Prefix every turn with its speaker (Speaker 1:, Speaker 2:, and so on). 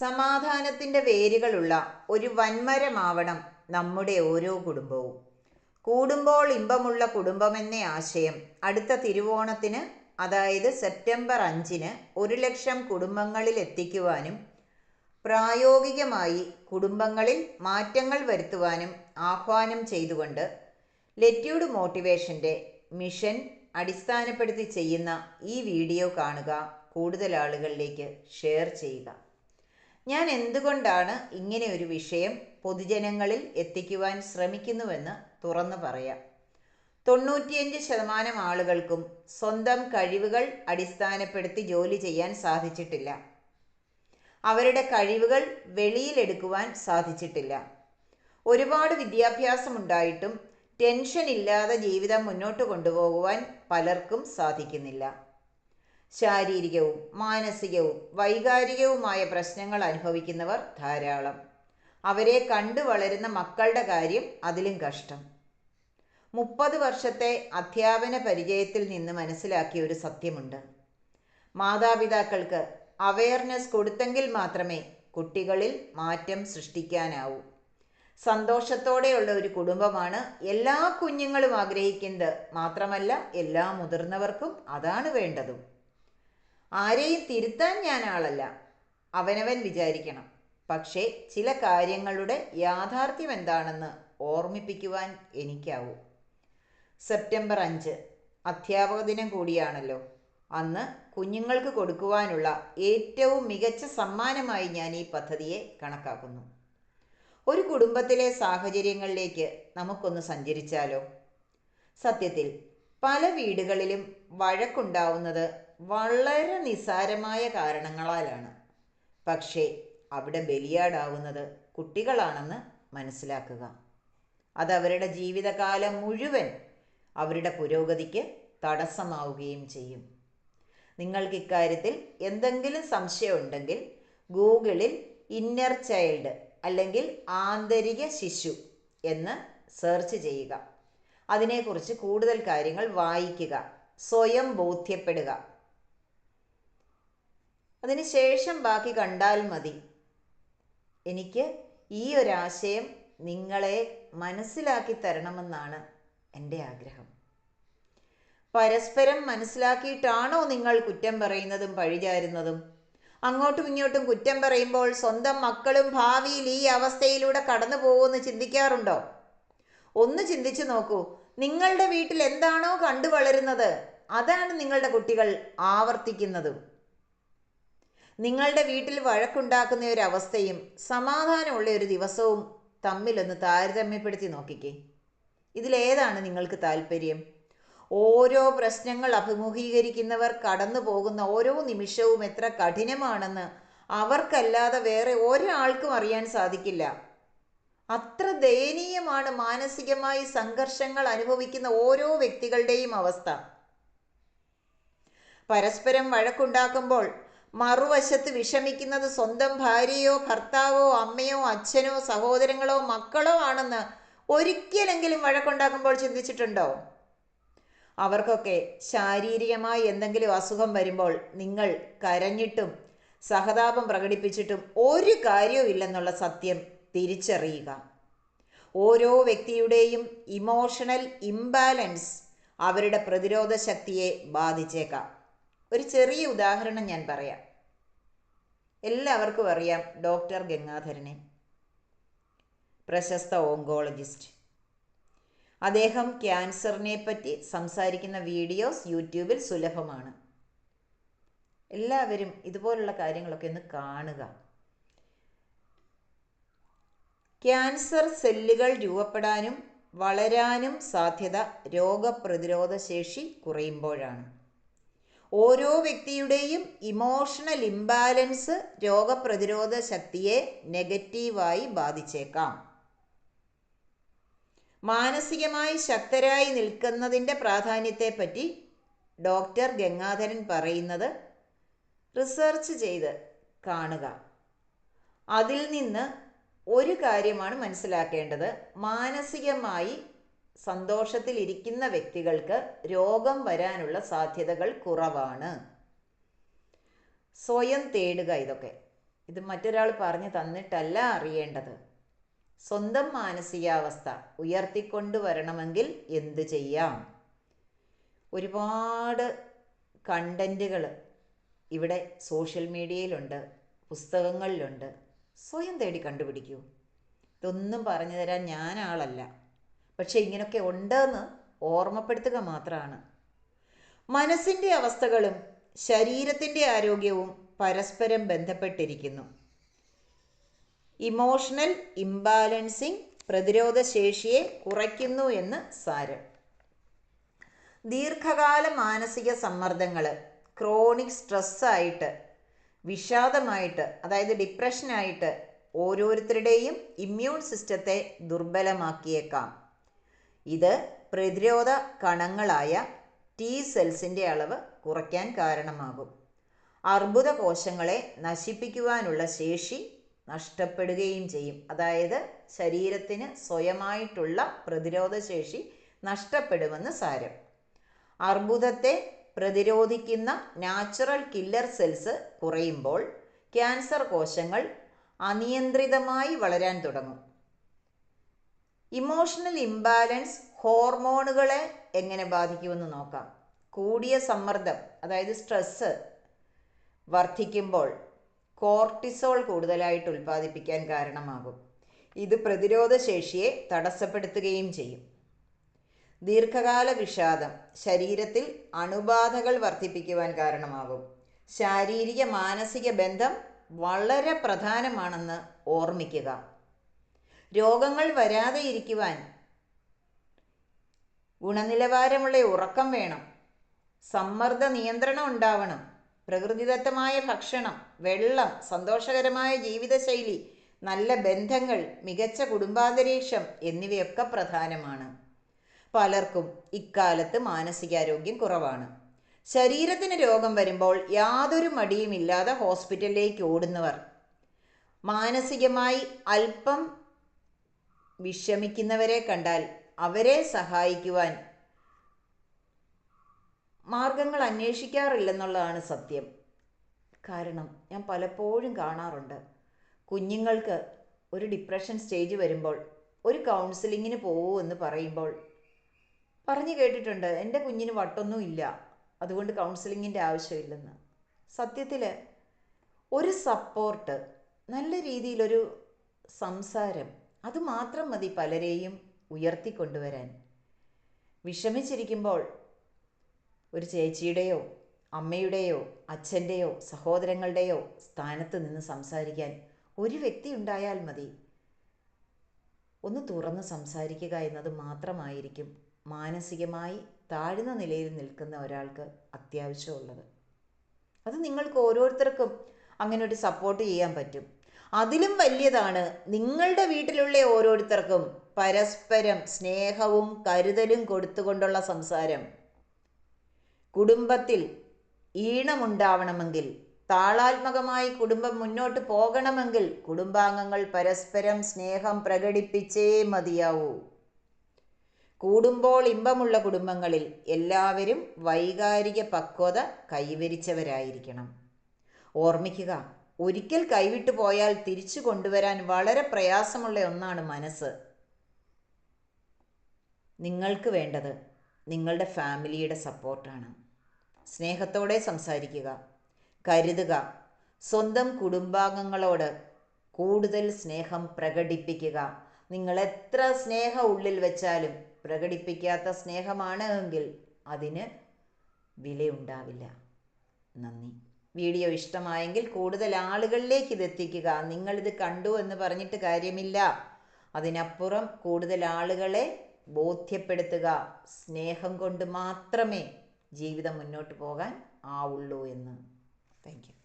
Speaker 1: സമാധാനത്തിന്റെ വേരുകളുള്ള ഒരു വൻമരമാവണം നമ്മുടെ ഓരോ കുടുംബവും. കൂടുമ്പോൾ ഇമ്പമുള്ള കുടുംബമെന്ന ആശയം. അടുത്ത തിരുവോണത്തിന് അതായത് സെപ്റ്റംബർ അഞ്ചിന് ഒരു ലക്ഷം കുടുംബങ്ങളിൽ എത്തിക്കുവാനും പ്രായോഗികമായി കുടുംബങ്ങളിൽ മാറ്റങ്ങൾ വരുത്തുവാനും ആഹ്വാനം ചെയ്തുകൊണ്ട് ലെറ്റ്യൂഡ് മോട്ടിവേഷന്റെ മിഷൻ അടിസ്ഥാനപ്പെടുത്തി ചെയ്യുന്ന ഈ വീഡിയോ കാണുക കൂടുതൽ ആളുകളിലേക്ക് ഷെയർ ചെയ്യുക. ഞാൻ എന്തുകൊണ്ടാണ് ഇങ്ങനെ ഒരു വിഷയം പൊതുജനങ്ങളിൽ എത്തിക്കുവാൻ ശ്രമിക്കുന്നുവെന്ന് തുറന്നു പറയാം. തൊണ്ണൂറ്റിയഞ്ച് ശതമാനം ആളുകൾക്കും സ്വന്തം കഴിവുകൾ അടിസ്ഥാനപ്പെടുത്തി ജോലി ചെയ്യാൻ സാധിച്ചിട്ടില്ല. അവരുടെ കഴിവുകൾ വെളിയിലെടുക്കുവാൻ സാധിച്ചിട്ടില്ല. ഒരുപാട് വിദ്യാഭ്യാസമുണ്ടായിട്ടും ടെൻഷൻ ഇല്ലാതെ ജീവിതം മുന്നോട്ട് കൊണ്ടുപോകുവാൻ പലർക്കും സാധിക്കുന്നില്ല. ശാരീരികവും മാനസികവും വൈകാരികവുമായ പ്രശ്നങ്ങൾ അനുഭവിക്കുന്നവർ ധാരാളം. അവരെ കണ്ടു വളരുന്ന മക്കളുടെ കാര്യം അതിലും കഷ്ടം. മുപ്പത് വർഷത്തെ അധ്യാപന പരിചയത്തിൽ നിന്ന് മനസ്സിലാക്കിയ ഒരു സത്യമുണ്ട്. മാതാപിതാക്കൾക്ക് അവയർനെസ് കൊടുത്തെങ്കിൽ മാത്രമേ കുട്ടികളിൽ മാറ്റം സൃഷ്ടിക്കാനാവൂ. സന്തോഷത്തോടെയുള്ള ഒരു കുടുംബമാണ് എല്ലാ കുഞ്ഞുങ്ങളും ആഗ്രഹിക്കുന്നത്. മാത്രമല്ല എല്ലാ മുതിർന്നവർക്കും അതാണ് വേണ്ടതും. ആരെയും തിരുത്താൻ ഞാൻ ആളല്ല. അവനവൻ വിചാരിക്കണം. പക്ഷേ ചില കാര്യങ്ങളുടെ യാഥാർത്ഥ്യം എന്താണെന്ന് ഓർമ്മിപ്പിക്കുവാൻ എനിക്കാവൂ. സെപ്റ്റംബർ അഞ്ച് അധ്യാപക ദിനം കൂടിയാണല്ലോ. അന്ന് കുഞ്ഞുങ്ങൾക്ക് കൊടുക്കുവാനുള്ള ഏറ്റവും മികച്ച സമ്മാനമായി ഞാൻ ഈ പദ്ധതിയെ കണക്കാക്കുന്നു. ഒരു കുടുംബത്തിലെ സാഹചര്യങ്ങളിലേക്ക് നമുക്കൊന്ന് സഞ്ചരിച്ചാലോ? സത്യത്തിൽ പല വീടുകളിലും വഴക്കുണ്ടാവുന്നത് വളരെ നിസാരമായ കാരണങ്ങളാലാണ്. പക്ഷേ അവിടെ ബലിയാടാവുന്നത് കുട്ടികളാണെന്ന് മനസ്സിലാക്കുക. അതവരുടെ ജീവിതകാലം മുഴുവൻ അവരുടെ പുരോഗതിക്ക് തടസ്സമാവുകയും ചെയ്യും. നിങ്ങൾക്ക് ഇക്കാര്യത്തിൽ എന്തെങ്കിലും സംശയമുണ്ടെങ്കിൽ ഗൂഗിളിൽ ഇന്നർ ചൈൽഡ് അല്ലെങ്കിൽ ആന്തരിക ശിശു എന്ന് സെർച്ച് ചെയ്യുക. അതിനെക്കുറിച്ച് കൂടുതൽ കാര്യങ്ങൾ വായിക്കുക. സ്വയം ബോധ്യപ്പെടുക. അതിനുശേഷം ബാക്കി കണ്ടാൽ മതി. എനിക്ക് ഈ ഒരാശയം നിങ്ങളെ മനസ്സിലാക്കി തരണമെന്നാണ് എന്റെ ആഗ്രഹം. പരസ്പരം മനസ്സിലാക്കിയിട്ടാണോ നിങ്ങൾ കുറ്റം പറയുന്നതും പഴിചാരുന്നതും? അങ്ങോട്ടും ഇങ്ങോട്ടും കുറ്റം പറയുമ്പോൾ സ്വന്തം മക്കളും ഭാവിയിൽ ഈ അവസ്ഥയിലൂടെ കടന്നു പോകുമെന്ന് ചിന്തിക്കാറുണ്ടോ? ഒന്ന് ചിന്തിച്ചു നോക്കൂ. നിങ്ങളുടെ വീട്ടിൽ എന്താണോ കണ്ടു വളരുന്നത് അതാണ് നിങ്ങളുടെ കുട്ടികൾ ആവർത്തിക്കുന്നതും. നിങ്ങളുടെ വീട്ടിൽ വഴക്കുണ്ടാക്കുന്ന ഒരു അവസ്ഥയും സമാധാനമുള്ള ഒരു ദിവസവും തമ്മിലൊന്ന് താരതമ്യപ്പെടുത്തി നോക്കിക്കേ. ഇതിലേതാണ് നിങ്ങൾക്ക് താല്പര്യം? ഓരോ പ്രശ്നങ്ങൾ അഭിമുഖീകരിക്കുന്നവർ കടന്നു പോകുന്ന ഓരോ നിമിഷവും എത്ര കഠിനമാണെന്ന് അവർക്കല്ലാതെ വേറെ ഒരാൾക്കും അറിയാൻ സാധിക്കില്ല. അത്ര ദയനീയമാണ് മാനസികമായി സംഘർഷങ്ങൾ അനുഭവിക്കുന്ന ഓരോ വ്യക്തികളുടെയും അവസ്ഥ. പരസ്പരം വഴക്കുണ്ടാക്കുമ്പോൾ മറുവശത്ത് വിഷമിക്കുന്നത് സ്വന്തം ഭാര്യയോ ഭർത്താവോ അമ്മയോ അച്ഛനോ സഹോദരങ്ങളോ മക്കളോ ആണെന്ന് ഒരിക്കലെങ്കിലും വഴക്കുണ്ടാക്കുമ്പോൾ ചിന്തിച്ചിട്ടുണ്ടോ? അവർക്കൊക്കെ ശാരീരികമായി എന്തെങ്കിലും അസുഖം വരുമ്പോൾ നിങ്ങൾ കരഞ്ഞിട്ടും സഹതാപം പ്രകടിപ്പിച്ചിട്ടും ഒരു കാര്യവും ഇല്ലെന്നുള്ള സത്യം തിരിച്ചറിയുക. ഓരോ വ്യക്തിയുടെയും ഇമോഷണൽ ഇംബാലൻസ് അവരുടെ പ്രതിരോധ ശക്തിയെ ബാധിച്ചേക്കാം. ഒരു ചെറിയ ഉദാഹരണം ഞാൻ പറയാം. എല്ലാവർക്കും അറിയാം ഡോക്ടർ ഗംഗാധരനെ. പ്രശസ്ത ഓങ്കോളജിസ്റ്റ് അദ്ദേഹം ക്യാൻസറിനെ പറ്റി സംസാരിക്കുന്ന വീഡിയോസ് യൂട്യൂബിൽ സുലഭമാണ്. എല്ലാവരും ഇതുപോലുള്ള കാര്യങ്ങളൊക്കെ ഒന്ന് കാണുക. ക്യാൻസർ സെല്ലുകൾ രൂപപ്പെടാനും വളരാനും സാധ്യത രോഗപ്രതിരോധ ശേഷി കുറയുമ്പോഴാണ്. ഓരോ വ്യക്തിയുടെയും ഇമോഷണൽ ഇംബാലൻസ് രോഗപ്രതിരോധ ശക്തിയെ നെഗറ്റീവായി ബാധിച്ചേക്കാം. മാനസികമായി ശക്തരായി നിൽക്കുന്നതിന്റെ പ്രാധാന്യത്തെപ്പറ്റി ഡോക്ടർ ഗംഗാധരൻ പറയുന്നത് റിസർച്ച് ചെയ്ത് കാണുക. അതിൽ നിന്ന് ഒരു കാര്യമാണ് മനസ്സിലാക്കേണ്ടത്. മാനസികമായി സന്തോഷത്തിലിരിക്കുന്ന വ്യക്തികൾക്ക് രോഗം വരാനുള്ള സാധ്യതകൾ കുറവാണ്. സ്വയം തേടുക ഇതൊക്കെ. ഇത് മറ്റൊരാൾ പറഞ്ഞു തന്നിട്ടല്ല അറിയേണ്ടത്. സ്വന്തം മാനസികാവസ്ഥ ഉയർത്തിക്കൊണ്ടുവരണമെങ്കിൽ എന്തു ചെയ്യാം? ഒരുപാട് കണ്ടന്റുകൾ ഇവിടെ സോഷ്യൽ മീഡിയയിലുണ്ട് പുസ്തകങ്ങളിലുണ്ട്. സ്വയം തേടി കണ്ടുപിടിക്കൂ. ഇതൊന്നും പറഞ്ഞു തരാൻ ഞാൻ ആളല്ല പക്ഷെ ഇങ്ങനൊക്കെ ഉണ്ടെന്ന് ഓർമ്മപ്പെടുത്തുക മാത്രമാണ്. മനസ്സിന്റെ അവസ്ഥകളും ശരീരത്തിന്റെ ആരോഗ്യവും പരസ്പരം ബന്ധപ്പെട്ടിരിക്കുന്നു. ഇമോഷണൽ ഇംബാലൻസിങ് പ്രതിരോധശേഷിയെ കുറയ്ക്കുന്നു എന്ന് സാരം. ദീർഘകാല മാനസിക സമ്മർദ്ദങ്ങൾ ക്രോണിക് സ്ട്രെസ്സായിട്ട് വിഷാദമായിട്ട് അതായത് ഡിപ്രഷനായിട്ട് ഓരോരുത്തരുടെയും ഇമ്മ്യൂൺ സിസ്റ്റത്തെ ദുർബലമാക്കിയേക്കാം. ഇത് പ്രതിരോധ കണങ്ങളായ ടി സെൽസിന്റെ അളവ് കുറയ്ക്കാൻ കാരണമാകും. അർബുദ കോശങ്ങളെ നശിപ്പിക്കുവാനുള്ള ശേഷി നഷ്ടപ്പെടുകയും ചെയ്യും. അതായത് ശരീരത്തിന് സ്വയമായിട്ടുള്ള പ്രതിരോധ ശേഷി നഷ്ടപ്പെടുമെന്ന് സാരം. അർബുദത്തെ പ്രതിരോധിക്കുന്ന നാച്ചുറൽ കില്ലർ സെൽസ് കുറയുമ്പോൾ ക്യാൻസർ കോശങ്ങൾ അനിയന്ത്രിതമായി വളരാൻ തുടങ്ങും. ഇമോഷണൽ ഇംബാലൻസ് ഹോർമോണുകളെ എങ്ങനെ ബാധിക്കുമെന്ന് നോക്കാം. കൂടിയ സമ്മർദ്ദം അതായത് സ്ട്രെസ്സ് വർദ്ധിക്കുമ്പോൾ കോർട്ടിസോൾ കൂടുതലായിട്ട് ഉൽപ്പാദിപ്പിക്കാൻ കാരണമാകും. ഇത് പ്രതിരോധ ശേഷിയെ തടസ്സപ്പെടുത്തുകയും ചെയ്യും. ദീർഘകാല വിഷാദം ശരീരത്തിൽ അണുബാധകൾ വർദ്ധിപ്പിക്കുവാൻ കാരണമാകും. ശാരീരിക മാനസിക ബന്ധം വളരെ പ്രധാനമാണെന്ന് ഓർമ്മിക്കുക. രോഗങ്ങൾ വരാതെ ഇരിക്കുവാൻ ഗുണനിലവാരമുള്ള ഉറക്കം വേണം. സമ്മർദ്ദ നിയന്ത്രണം ഉണ്ടാവണം. പ്രകൃതിദത്തമായ ഭക്ഷണം വെള്ളം സന്തോഷകരമായ ജീവിതശൈലി നല്ല ബന്ധങ്ങൾ മികച്ച കുടുംബാന്തരീക്ഷം എന്നിവയൊക്കെ പ്രധാനമാണ്. പലർക്കും ഇക്കാലത്ത് മാനസികാരോഗ്യം കുറവാണ്. ശരീരത്തിന് രോഗം വരുമ്പോൾ യാതൊരു മടിയുമില്ലാതെ ഹോസ്പിറ്റലിലേക്ക് ഓടുന്നവർ. മാനസികമായി അല്പം വിഷമിക്കുന്നവരെ കണ്ടാൽ അവരെ സഹായിക്കുവാൻ മാർഗങ്ങൾ അന്വേഷിക്കാറില്ലെന്നുള്ളതാണ് സത്യം. കാരണം ഞാൻ പലപ്പോഴും കാണാറുണ്ട്. കുഞ്ഞുങ്ങൾക്ക് ഒരു ഡിപ്രഷൻ സ്റ്റേജ് വരുമ്പോൾ ഒരു കൗൺസിലിങ്ങിന് പോകൂ എന്ന് പറയുമ്പോൾ പറഞ്ഞു കേട്ടിട്ടുണ്ട് എന്റെ കുഞ്ഞിന് വട്ടൊന്നും ഇല്ല. അതുകൊണ്ട് കൗൺസിലിങ്ങിന്റെ ആവശ്യമില്ലെന്ന്. സത്യത്തിൽ ഒരു സപ്പോർട്ട് നല്ല രീതിയിലൊരു സംസാരം അത് മാത്രം മതി പലരെയും ഉയർത്തിക്കൊണ്ടുവരാൻ വിഷമിച്ചിരിക്കുമ്പോൾ ഒരു ചേച്ചിയുടെയോ അമ്മയുടെയോ അച്ഛന്റെയോ സഹോദരങ്ങളുടെയോ സ്ഥാനത്ത് നിന്ന് സംസാരിക്കാൻ ഒരു വ്യക്തി ഉണ്ടായാൽ മതി. ഒന്ന് തുറന്ന് സംസാരിക്കുക എന്നത് മാത്രമായിരിക്കും മാനസികമായി താഴ്ന്ന നിലയിൽ നിൽക്കുന്ന ഒരാൾക്ക് അത്യാവശ്യമുള്ളത്. അത് നിങ്ങൾക്ക് ഓരോരുത്തർക്കും അങ്ങനെ ഒരു സപ്പോർട്ട് ചെയ്യാൻ പറ്റും. അതിലും വലിയതാണ് നിങ്ങളുടെ വീട്ടിലുള്ള ഓരോരുത്തർക്കും പരസ്പരം സ്നേഹവും കരുതലും കൊടുത്തുകൊണ്ടുള്ള സംസാരം. കുടുംബത്തിൽ ഈണമുണ്ടാവണമെങ്കിൽ താളാത്മകമായി കുടുംബം മുന്നോട്ട് പോകണമെങ്കിൽ കുടുംബാംഗങ്ങൾ പരസ്പരം സ്നേഹം പ്രകടിപ്പിച്ചേ മതിയാവൂ. കൂടുമ്പോൾ ഇമ്പമുള്ള കുടുംബങ്ങളിൽ എല്ലാവരും വൈകാരിക പക്വത കൈവരിച്ചവരായിരിക്കണം. ഓർമ്മിക്കുക ഒരിക്കൽ കൈവിട്ടു പോയാൽ തിരിച്ചു കൊണ്ടുവരാൻ വളരെ പ്രയാസമുള്ള ഒന്നാണ് മനസ്സ്. നിങ്ങൾക്ക് വേണ്ടത് നിങ്ങളുടെ ഫാമിലിയുടെ സപ്പോർട്ടാണ്. സ്നേഹത്തോടെ സംസാരിക്കുക. കരുതുക. സ്വന്തം കുടുംബാംഗങ്ങളോട് കൂടുതൽ സ്നേഹം പ്രകടിപ്പിക്കുക. നിങ്ങൾ എത്ര സ്നേഹം ഉള്ളിൽ വെച്ചാലും പ്രകടിപ്പിക്കാത്ത സ്നേഹമാണ് എങ്കിൽ അതിന് വിലയുണ്ടാവില്ല. നന്ദി. വീഡിയോ ഇഷ്ടമായെങ്കിൽ കൂടുതൽ ആളുകളിലേക്ക് ഇത് എത്തിക്കുക. നിങ്ങളിത് കണ്ടു എന്ന് പറഞ്ഞിട്ട് കാര്യമില്ല. അതിനപ്പുറം കൂടുതൽ ആളുകളെ ബോധ്യപ്പെടുത്തുക. സ്നേഹം കൊണ്ട് മാത്രമേ ജീവിതം മുന്നോട്ട് പോകാൻ ആവുള്ളൂ എന്ന്. താങ്ക്